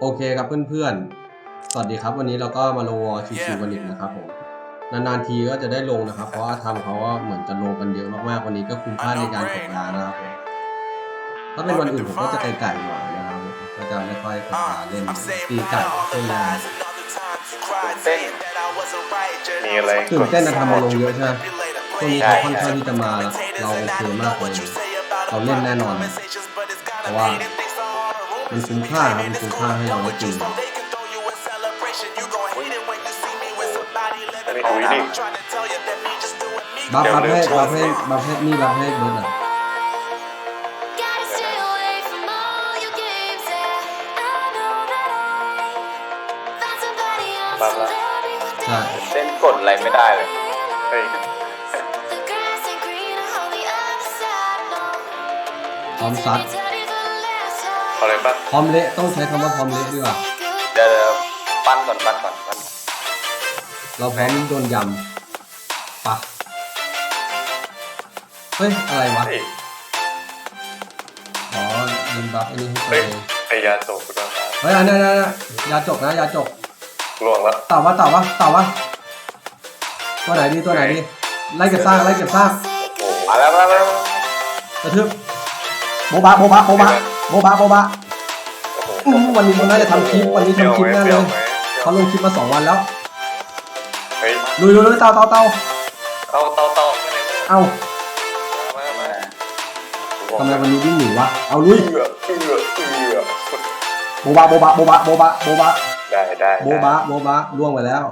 โอเคครับเพื่อนๆ สวัสดีครับวันนี้เราก็มาลงวอชิวๆกันอีกนะครับผมนานๆทีก็จะได้ลงนะครับ เพราะว่าทำเขาว่าเหมือนจะลงกันเยอะมากๆวันนี้ก็คุ้มค่าในการตกงานนะครับผมถ้าเป็นวันอื่นผมก็จะไก่ๆหน่อยนะครับก็จะไม่ค่อยตกงานเล่นตีไก่เล่นงานเต้นมีอะไรตื่นเต้นนะทำมาลงเยอะใช่ไหมช่วนี้เขาค่อนข้างที่จะมาเราโอเคมากเลยเราเล่นแน่นอนเพราะว่า มันคุ้มค่าบมันคุ้มค่าให้เราไรินบัฟบัฟให้บัฟให้บัฟให้นี่บัฟให้เบิร์ดอะบัฟละใช่เล่นกดอะไรไม่ได้เลยเฮ้ยพร้อมซัด เอาอะไรปะพร้อมเละต้องใช้คำว่าพร้อมเละดีกว่าเดี๋ยวเดี๋ยวปั้นก่อนปั้นก่อนปั้นเราพร้อมโดนยำปะเฮ้ย อะไรวะ เฮ้ยอ๋อยิงบัฟอันนี้ให้ตัวเฮ้ยเองไอยาโตกุฎาเฮ้ยอันนี้นะยาจกนะยาจกล่วงแล้วเต่าวะเต่าวะเต่าวะตัวไหนดีตัวไหนดีไล่เก็บซากไล่เก็บซากโอ้มาแล้วมาแล้วกระทืบโบบะโบบะโบบะ โบบะโบบะโอ้โหอื้อวันนี้มันน่าจะทำคลิป วันนี้ทำคลิปแน่เลยเขาลงคลิปมาสองวันแล้วเฮ้ยลุยลุยลุยเต่าเต่าเต่าเตาเตาเตาไปไหนเอามามาทำไมวันนี้วิ่งหนีวะ เอาลุยเอือเอือเอือโบบะโบบะโบบะโบบะโบบะได้ได้โบบะโบบะล่วงไปแล้ว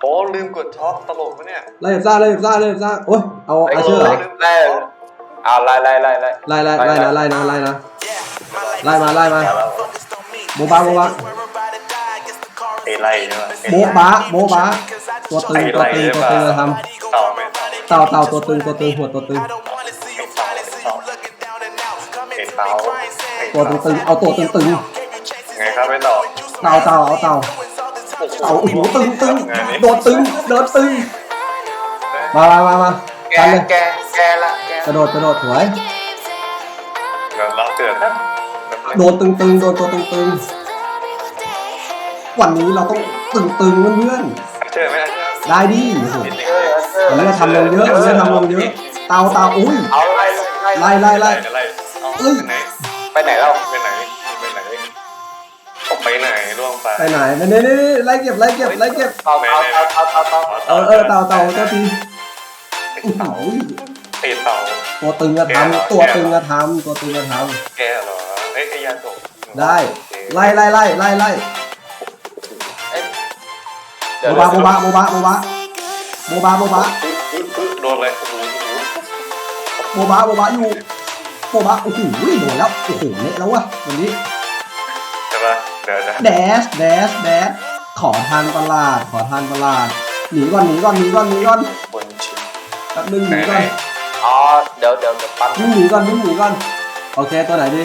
โอ้ลืมกดท็อปตลกปะเนี่ยไล่เก็บซากไล่เก็บซากไล่เก็บซากโอ้ยเอาอาเชื่อเหรอได้เอาไล่ไล่ไล่ไล่ไล่ไล่ไล่นะไล่นะไล่นะ ไล่มาไล่มาโบบะโบบะไอไล่ใช่ไหมโบบะโบบะตัวตึงตัวตึงตัวตึงเราทเต่าไหมำเต่าเต่าตัวตึงตัวตึงหัวตัวตึงไอเต่าไอตัวตึงตึงเอาตัวตึงตึงไงครับไม่ต่อเต่าเต่าเอาเต่าเต่าโอ้โหตึงตึงโดนตึงโดนตึงมามามามาแกกันเลยแกแกละแกกระโดดกระโดดสวยเดี๋ยวเราเตือนนะ โดนตึงตึงโดนตัวตึงตึงวันนี้เราต้องตึงตึงเพื่อนเชื่อไหมๆ ได้ดิโอ้โหนิดนึงวันนี้เราทำลงเยอะวันนี้เราทำลงเยอะ เต่าเต่าอุ้ย เอาไล่ไล่ไล่ไล่ไล่เอ้ยไหนไปไหนเราไปไหนไปไหนออกไปไหนล่วงไปไปไหนนี่นี่นี่ไล่เก็บไล่เก็บไล่เก็บเต่าเต่าเต่าเต่าเต่าเต่าเออเออเต่าเต่าเจ้าทีโอ้โห ไอเต่า ตัวตึงกระทำตัวตึงกระทำตัวตึงกระทแกเหรอเอ้ยไอยาโตำได้ ไล่ไล่ไล่ไล่ไล่โบบะโบบะโบบะโบบะโบบะโบบะโดนเลยโอ้โหโบบะโบบะอยู่โบบะโอ้โหโดนแล้วโอ้โหเละแล้ววะวันนี้ใช่ปะเดี๋ยวนะแดชแดชแดชขอทานประหลาดขอทานประหลาดหนีก่อนหนีก่อนหนีก่อนหนีก่อนคนชิมแป๊บนึงหนีก่อน อ๋อเดี๋ยวเดี๋ยวจะปั้นวิ่งหนีก่อนวิ่งหนีก่อนโอเคตัวไหนดี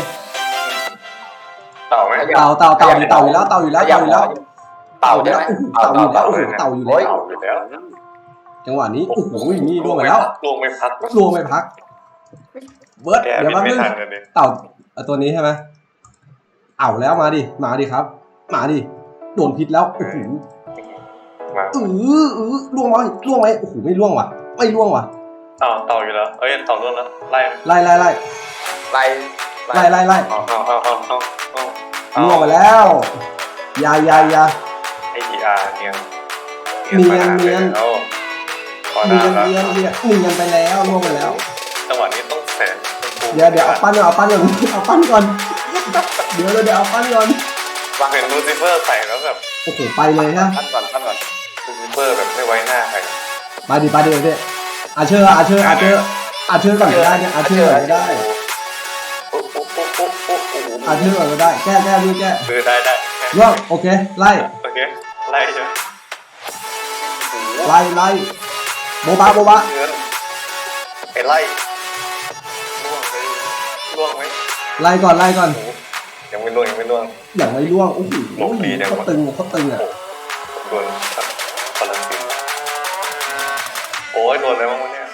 เต่าไหมเต่าเต่าเต่าดิเต่าอยู่แล้วเต่าอยู่แล้วเต่าอยู่แล้วเต่าใช่ไหมเต่าอยู่แล้วโอ้โหเต่าอยู่แล้วเต่าอยู่แล้วจังหวะนี้โอ้โหนี่ล่วงไปแล้วลวงไปพักล่วงไปพัก เบิร์ดแกเดี๋ยวบินแป๊บไม่นึงทันกันเลยเต่าเอาตัวนี้ใช่ไหมเอาแล้วมาดิมาดิครับ มาดิโดนพิษแล้วโอ้โหมาอืออือล่วงไหมล่วงไหมโอ้โหไม่ล่วงว่ะ ไม่ล่วงว่ะเต่าเต่าอยู่แล้วเอ้ยเต่าล่วงแล้วไล่ไล่ไล่ไล่ไล่ไล่ไล่ไล่เอาเอาเอาเอาเอาเอาล่วงไปแล้วอยาอยาอยา ไอทีอาร์เนียนเนียนเนียน แล้วพอเนีได้ยนแล้วเนียนเนียนเนียนไปแล้วล่วงไปแล้ว จังหวะนี้ต้องแสนเดี๋ยวเดี๋ยวเอาปั้นก่อนเอาปั้นก่อนเอาปั้นก่อน เดี๋ยวเดี๋ยวเอาปั้นก่อนวางเห็นลูซิเฟอร์ใส่แล้วแบบโอ้โหไปเลยนะปั้นก่อนปั้นก่อนลูซิเฟอร์แบบไม่ไว้หน้าใคร ไปดิไปดิไปดิ อาเชอร์อาเชอร์อาเชอร์อาเชอร์ก่อนก็ได้เนี่ยอาเชอร์ก่อนก็ได้โอ้โหโอ้โหโอ้โหอาเชอร์ก่อนก็ได้แก้แก้ดูแก้เออได้ได้ล่วงโอเคไล่โอเคไล่ใช่ไหมไล่ไล่โบบะโบบะเงินไอ้ไล่ล่วงเลยล่วงไหมไล่ก่อนไล่ก่อนโอ้โหยังไม่ล่วงยังไม่ล่วงอย่างไม่ล่วงโอ้โหหลบดีจังวะเขาตึงเขาตึงอะโดนพลังสินโอ้ยโดนอะไรบ้างวะเนี่ย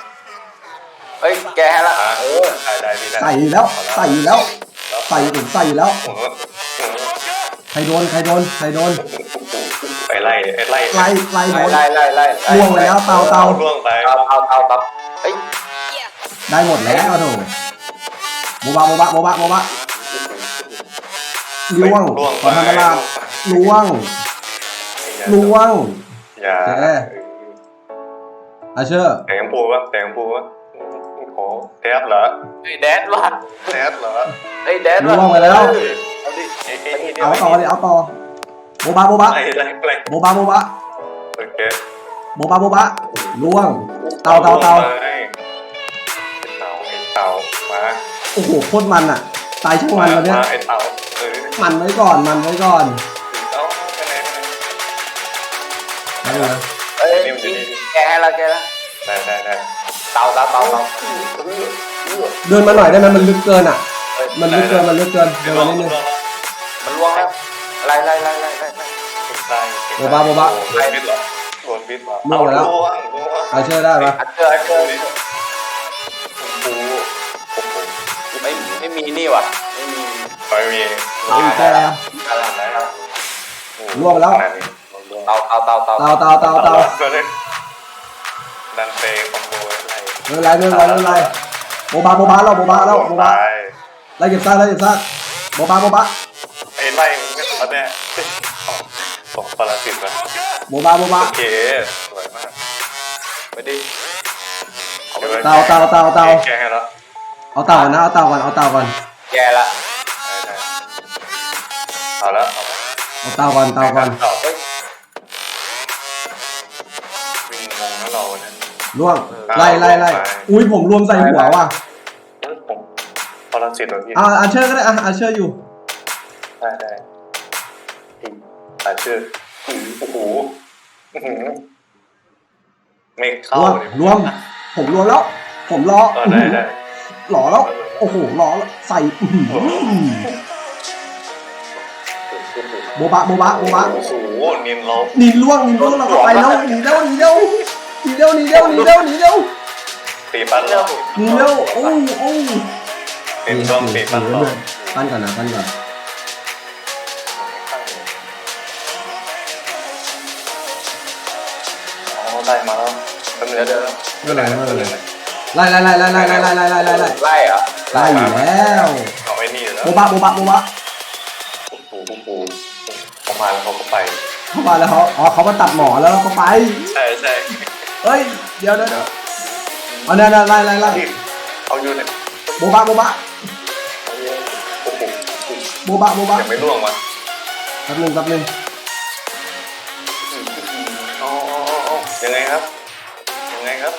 เฮ้ยแกละอะเออได้ได้พี่ได้ใส่อยู่แล้ว ใส่อยู่แล้วใส่อยู่ใส่อยู่แล้วโอ้โหโอ้โหรโดน ใครโดน ใครโดน ไปไล่ไอ้ไล่ไล่ไล่โดไล่นไล่ไล่ไล่ล่วงแล้วเตาเตาล่วงไปเตาเตาเตาเตาเฮ้ย ได้หมดแล้วโถโมบะโมบะโมบะโมบะล่วงล่วงขอทำเวลาล่วงล่วงอย่าเจ๊ อาเชอร์แตงปูวะแตงปูวะโอ้โหแทบเหรอเฮ้ยแดนว่ะแทบเหรอเฮ้ยแดนล่ว่ะวงไปแล้ว เอาดิไอ้ไอ้นี่เอาต่อเลยเอาต่อโมบะโมบะไล่ไล่ไล่โมบะโมบะโอเคโมบะโมบะล่วง เตาเตาเตาไอ้เต่าไอ้เต่ามาโอ้โหโคตรมันอะ ตายช่างมันวันเนี้ยมาไอ้เต่าเออมันไว้ก่อนมันไว้ก่อนเอาคะแนนได้เลยเฮ้ยแกให้ละแกละ ได้ได้ได้เตาเตาเตาเตาเดินมาหน่อยได้ไหมมันลึกเกินอะ มันลึกเกินมันลึกเกินเดินมาองนิดนึงลองมันล่วงแล้วไล่ไล่ไล่ไล่ไล่ไล่โบบะโบบะโดนบิดหรอโดนบิดเหรอล่วงแล้วอาเชอร์ได้ปะอัดเจออัดเจอโอ้โหโอ้โหไม่ไม่มีนี่ว่ะไม่มีไม่มีเฮ้ยแกอะไรแล้วล่วงไปแล้วเตาเตาเตาเตาเตาเตาเตาเตา ดันเตะคอมโบอะไรไม่เป็นไรไม่เป็นไรไม่เป็นไรโบบะโบบะเราโบบะแล้วโบบาไล่เก็บซากไล่เก็บซากโบบะโบบะไอ้ไล่มึงเนี่ยตอนเนี้ยบอกปรสิตนะโบบะโบบะโอเคสวยมากไปดิเตาเตาเตาเตาแกให้แล้วเอาเต่าก่อนนะเอาเต่าก่อนเอาเต่าก่อนแกละเอาล้วเอาเต่าก่อนเต่าก่อน ล่วงไล่ไล่ไล่อุ้ยผมรวมใส่หัวว่ะผมปรสิตแบบนี้อ่าอาเชอร์ก็ได้อะอาเชอร์อยู่ได้ได้แต่ชื่อโอ้โหไม่รเข้าวมเลยรวม ผมรวมแล้ว ผมรอเออได้ได้หล่อแล้ว โอ้โหหล่อแล้วใส่อื้อหือโบบะโบบะโบบะโอ้โหนินเราหนีล่วงหนีล่วงเราก็ไปแล้วหนีเร็วหนีเร็ว หนีเร็วหนีเร็วหนีเร็วหนีเร็วตีปั้นเราหนีเร็วโอ้โอ้เป็นช่องตีปั้นเราปั้นก่อนนะปั้นก่อนอ๋อได้มาแล้วแป๊บนึงเดี๋ยวเดี๋ยวไม่เป็นไรไม่เป็นไรไล่ไล่ไล่ไล่ไล่ไล่ไล่ไล่ไล่ไล่ไล่ไล่เหรอไล่อยู่แล้วเอาไอ้นี่แล้วโบบะโบบะโบบะโอ้โหโอ้โหเขามาแล้วเขาก็ไปเข้ามาแล้วเขาอ๋อเขามาตัดหมอแล้วเขาไป ใช่ใช่ เฮ้ย เดี๋ยวเดี๋ยวเดี๋ยวเอาเนี่ยเนี่ยไล่ไล่ไล่เอาอยู่เนี่ยโบบะโบบะโอ้โหโบบะโบบะยังไม่ล่วงมาแป๊บนึงแป๊บนึงอ๋อยังไงครับ ยังไงครับ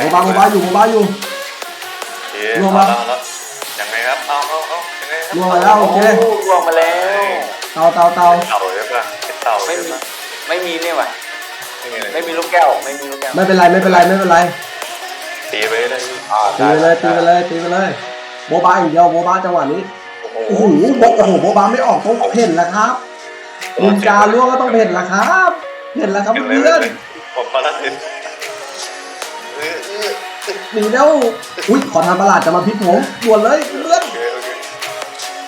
โบบะโบบะอยู่โบบะอยู่ล่วงมามาแล้วยังไงครับ เอาเอาเอายังไงครับล่วงมาแล้วโอเคโอ้ล่วงมาแล้ว เตาเตาเตา เต่าใช่ปะเป็นเต่าไม่ใช่มีปะไม่มีนี่ว่ะไม่มีอะไรไม่มีลูกแก้ว ไม่มีลูกแก้วไม่เป็นไรไม่เป็นไรไม่เป็นไรตีไปได้อ่าตีไปเลยตีไปเลยตีไปเลยโบบะอย่างเดียวโบบะจังหวะนี้โอ้โหโอ้โหโบโอ้โหโบบะไม่ออกต้องเพ่นแล้วครับลุงจาล่วงก็ต้องเพ่นแล้วครับเพ่นแล้วครับเห็นเพื่เลยอนผมปาราสิตเออเออหนีแล้วอุ้ยขอทานประหลาดจะมาพิษผมด่วนเลยเพื่อนโอเคโอเค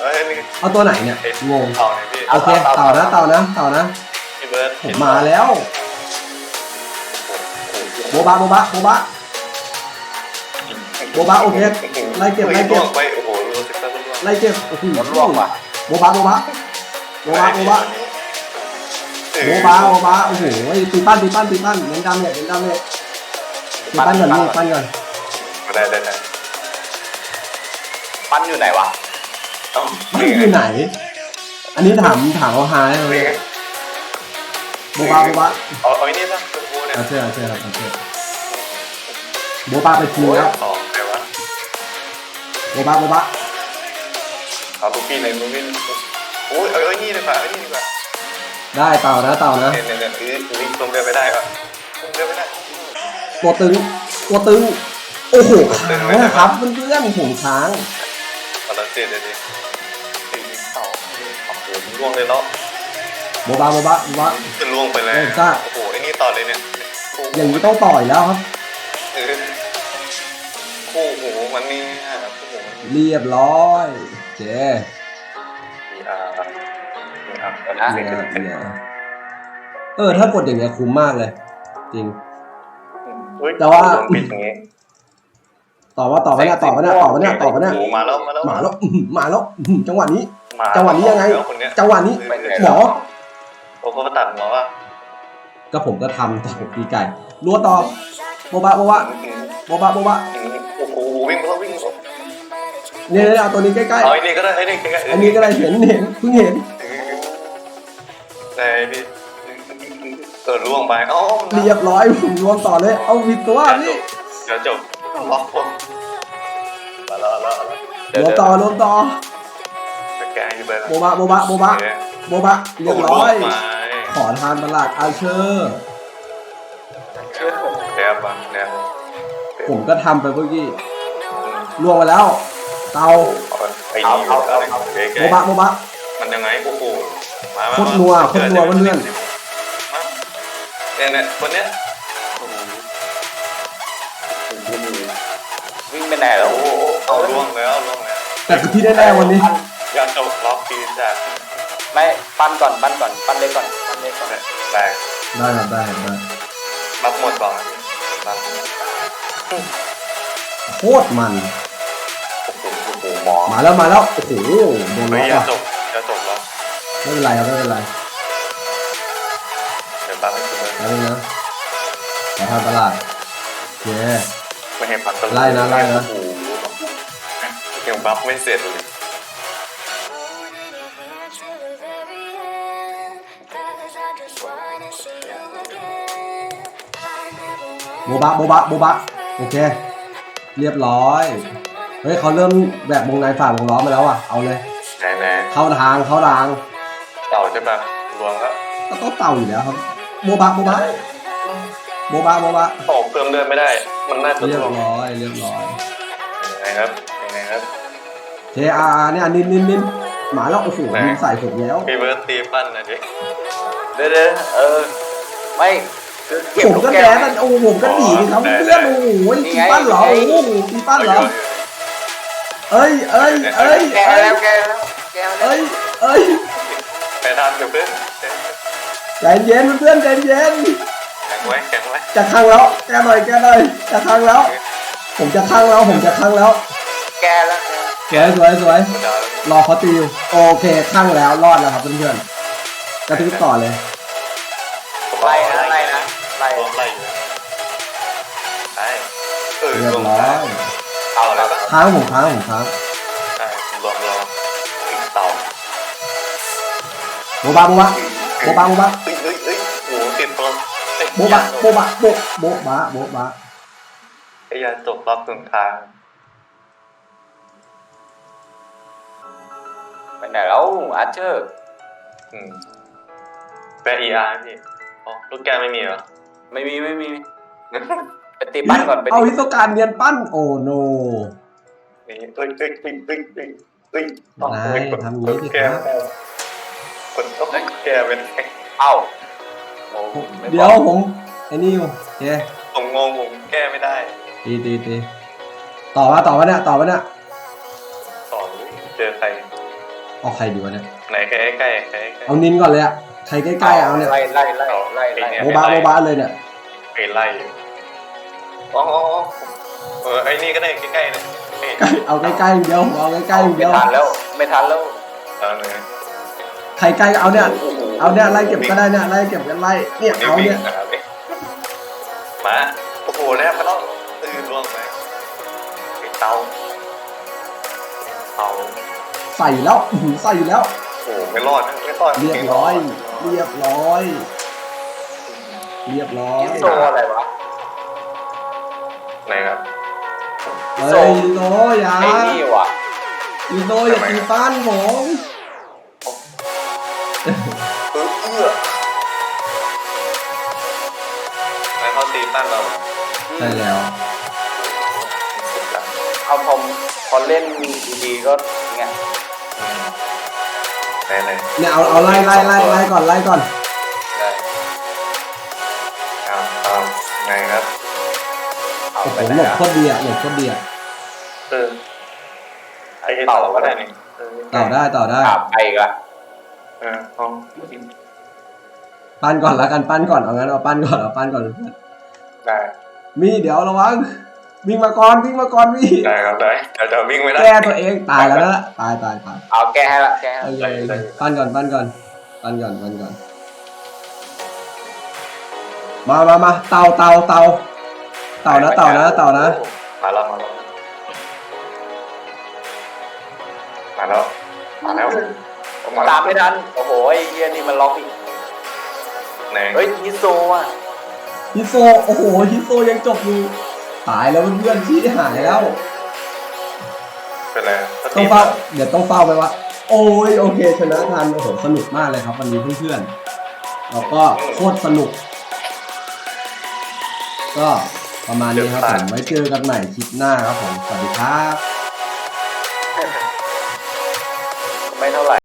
เฮ้ยนี่เอาตัวไหนเนี่ยไอ้งงเต่าเนี่ยพี่โอเคเต่านะเต่านะเต่านะพี่เบิร์ดผมมาแล้ว โบบะโบบะโบบะโบบะโอเคไล่เก็บไล่เก็บไปโอ้โหโรสิต้าล่วงไล่เก็บโอ้โหหมดล่วงว่ะโบบะโบบะโบบะโบบะโบบะโบบะโอ้โหตีปั้นตีปั้นตีปั้นเน้นดำเนี่ยเน้นดำเนี่ยตีปั้นก่อนนี่ปั้นก่อนได้ได้ได้ปั้นอยู่ไหนวะเอ้าปั้นอยู่ไหน อันนี้ถามถามเอาหายเลนี่ยไงโบบะโบบะเอาเอาไอ้นี่ป่ะตัวกู เอาเชื่อเอาเชื่อครับเอาเชื่อโบบะไปทีแล้วต่อใครวะโบบะโบบะเอาลูกพี่เลยลูกพี่โอ้ยเอาไอ้นี่ดีกว่าไอ้นี่ดีกว่าได้เต่านะเต่านะเนี่ยเนี่ยเนี่ยคือลิงลงเรือไปได้ป่ะลงเรือไปได้ตัวตึงตัวตึงโอ้โหค้างนะครับเพื่อนๆผมค้างตอนนั้นเสร็จเลยดิตีเต่าโอ้โหล่วงเลยเนาะโบบะโบบะโบบะจะล่วงไปแล้วโอ้โหไอ้นี่ต่อเลยเนี่ย อย่างนี้ต้องต่อยแล้วครับ เออคู่หูมันนี่คู่หูเรียบร้อยโอเคพีอาร์ครับเดี๋ยวนะเนี่ยเนี่ยเออ ถ้ากดอย่างเงี้ยคุ้มมากเลย จริงอุ๊ยแต่ว่าผมปิดอย่างงี้ต่อว่าต่อไปเนี่ยต่อไปเนี่ยต่อไปเนี่ยต่อไปเนี่ยโอ้โหมาแล้วมาแล้วมาแล้วอื้อหือมาแล้วอื้อหือจังหวะนี้มาจังหวะนี้ยังไงแล้วคนเนี้ยจังหวะนี้ไปไหนหมอโอ้เขามาตัดหัวว่า ก็ผมก็ทำต่อปีไก่รัวต่อโบบะโบบะโบบะโบบะโอ้โหวิ่งมาแล้ววิ่งมาแล้วเนี่ยเนี่ยเอาตัวนี้ใกล้เอาไอ้นี่ก็ได้ไอ้นี่ใกล้ๆๆอันนี้ก็ได้เห็นเห็นเพิ่งเห็นแต่พี่เกิดล่วงไปเอ้าเรียบร้อยผมรวมต่อเลย เอาผิดตัวพี่เดี๋ยวจบล็อกผมมาแล้วมาแล้วมาแล้วรวมต่อรวมต่อจะแกล้งอยู่เลยนะโบบะโบบะโบบะโอเคโบบะเรียบร้อยโโหล่วงไป ขอทานตลาดอาเชอร์เชื่อแกบอะเนี่ยผมก็ทำไปเมื่อกี้ล่วงไปแล้ว เตาไอ้นี่อยู่แล้วเก๋โบบะโบบะๆมันยังไงโอ้โหมาโคตรนัวโคตรนัวเพื่อนเนี่ยเนี่ยคนเนี้ยวิ่งไปไหนแล้วโอ้โหเอาล่วงแล้วล่วงแล้วแต่ที่แน่ๆวันนี้อยากจบล็อกทีจากไม่ปั้นก่อนปั้นก่อนปั้นเล็กก่อน ปั้นเล็กก่อนแรกได้ครับได้ครับได้รับหมดก่อนรับโคตรมันโอ้โหโอ้โหหมอมาแล้วมาแล้วโอ้โหโดนไม่ล็อกอยากว่ะจบอยากจบแล้วไม่เป็นไรครับไม่เป็นไรเดี๋ยวรับให้คุณเลยแล้วนี่นะขอทานตลาดโอเคไม่ให้พักตไล่นะไล่นะ โอ้โหยังบัฟไม่เสร็จเลย โบบะโบบะโบบะโอเค เรียบร้อย เฮ้ยเขาเริ่มแบบวงในฝ่าวงล้อมมาแล้วอะ เอาเลย แน่แน่เข้าทางเข้าทางๆเต่าใช่ปะรวมแล้วก็ต้องเต่าอยู่แล้วครับโบบะโบบะโบบะโบบะตอกเพิ่มเลือดไม่ได้ มันน่าจะเรียรบวมร้อยเรียบร้อยยังไงครับยังไงครับ เทอาเนี่ยนินนินนินหมาแล้วโอ้โหนินใส่ผมแล้วพี่เบิร์ตตีปั้นนะดิเดี๋ยวเดี๋ยวเออไม่คือเก็บ ผมลูกก็แก้แดวนมันโอ้โหผมก็หนีครับเพื่อนโอ้โหตีปั้นเหรอโอ้โหตีปั้นเหรอเอ้ยเอ้ยเอ้ยแก้เอ้ยแล้วแก้แล้วแก้แล้วเอ้ยเอ้ยไปทำเดี๋ยวเพื่อนใจเย็นเพื่อนใจเย็นแข็งไว้แข็งไว้จะข้างแล้วแกหน่อยแกหน่อยจะข้างแล้ว ผมจะข้างแล้วผมจะข้างแล้ว แก้แล้วสวยสวยสวยดาวรอเขาตีอยู่โอเคข้างแล้วรอดแล้วครับเพื่อนๆกระทืบต่อเลยไล่ รียรบวมร้อได้ยเอาแล้วก็ค้างผมค้างผมค้างใช่รวมรวมถึงเต่าโบบะโบบะโบบะโบบะเอ้ยเอ้ยเอ้ยโอ้โหติดตัวโบบะโบบะโบโบบะโบบะไอ้ยาจบรอบตรงทางไปไหนแล้วอาร์เชอร์อืมแปลเออาร์พี่อ๋อลูกแก้วไม่มีเหรอ ไม่มีไม่มีไปตีปั้นก่อนไปเอาตีวิศวการเนียนปั้นโอ้โนนี่เอ้ยเอ้ยเอ้ยเอ้ยเอ้ยเอ้ยนายทำอย่างนี้สิครับคนต้องแก้เป็นไงเอ้าโอ้ไม่เดี๋ยวผมไอ้นี่อยู่โอเคผมงงผมแก้ไม่ได้ตีตีตีต่อมาต่อมาเนี่ยต่อมาเนี่ยสอนเจอใครเอาใครดีวะเนี่ยไหนใกล้ใกล้ใกล้ใกล้เอานินก่อนเลยอะใครใกล้ๆเอาเนี่ยไล่ไล่ไล่ไล่ไล่โบบะโบบะเลยเนี่ยไปไล่ อ๋ออ๋ออ๋อเออไอ้นี่ก็ได้ใกล้ๆเลยเอ้ยเอาใกล้ๆอย่างเดียวผมเอาใกล้ๆอย่างเดีไม่ยว ทันแล้วไม่ทันแล้วเอาเลย ใครใกล้ก็เอาเนี่ย เอาเนี่ยไล่เก็บก็ได้เนี่ยไล่เก็บกันไล่เนี่ยเอาเนี่ยมาโอ้โหแลบไปแล้วตื่นร่วงไหมไอ้เตาเตาใส่แล้วอื้อหือใส่อยู่แล้ว โอ้โหไม่รอดนะไม่รอดเรียบร้อย เรียบร้อย เรียบร้อยโตอะไรวะ ไหนครับเฮ้ยโนอย่าไอ้นี่ว่ะอีโนอย่าตีฟ้านผมเออเอื้อแล้วเขาตีตั้นเราใช่แล้วสุดละเอาพอพอเล่นดีๆก็เงี้ยอืมไหนไหนเนี่ยเอาเอาไล่ไล่ไล่ไล่ก่อนไล่ก่อน โอ้โหไปไหนหลบอะโคตรดีอะหลบโคตรดีอะเออไอ้เต่าก็ได้นี่เออต่อได้ต่อได้กลับไปอีกอะเเออห้องปั้นก่อนละกันปั้นก่อนเอางั้นเอาปั้นก่อนเอาปั้นก่อนเพื่อนได้มีเดี๋ยวระวังวิ่งมาก่อนวิ่งมาก่อนมีได้ครับได้เดี๋ยวจะวิ่งไม่ได้แก้ตัวเองตายแล้วนะตายตายตายเอาแก้ให้ละแก้ให้โอละเคโอเคปั้นก่อนปั้นก่อนปั้นก่อนปั้นก่อนมามามาเต่าเต่าเต่า เต่านะเต่านะเต่านะ มาแล้วมาแล้วมาแล้วมาแล้วมาตามไม่ทันโอ้โหไอ้เฮียนี่มันล็อกอีกแหนงเฮ้ยฮิโซอะฮิโซโอ้โหฮิโซยังจบอยู่ตายแล้วเพื่อนๆที่หายแล้วเป็นไรต้องเฝ้าเดี๋ยวต้องเฝ้าไปว่าโอ้ยโอเคชนะทันโอ้โหสนุกมากเลยครับ วันนี้เพื่อนๆแล้วก็โคตรสนุก ก็ ประมาณนี้ครับผมไว้เจอกันใหม่คลิปหน้าครับผม สวัสดีครับ ไม่เท่าไหร่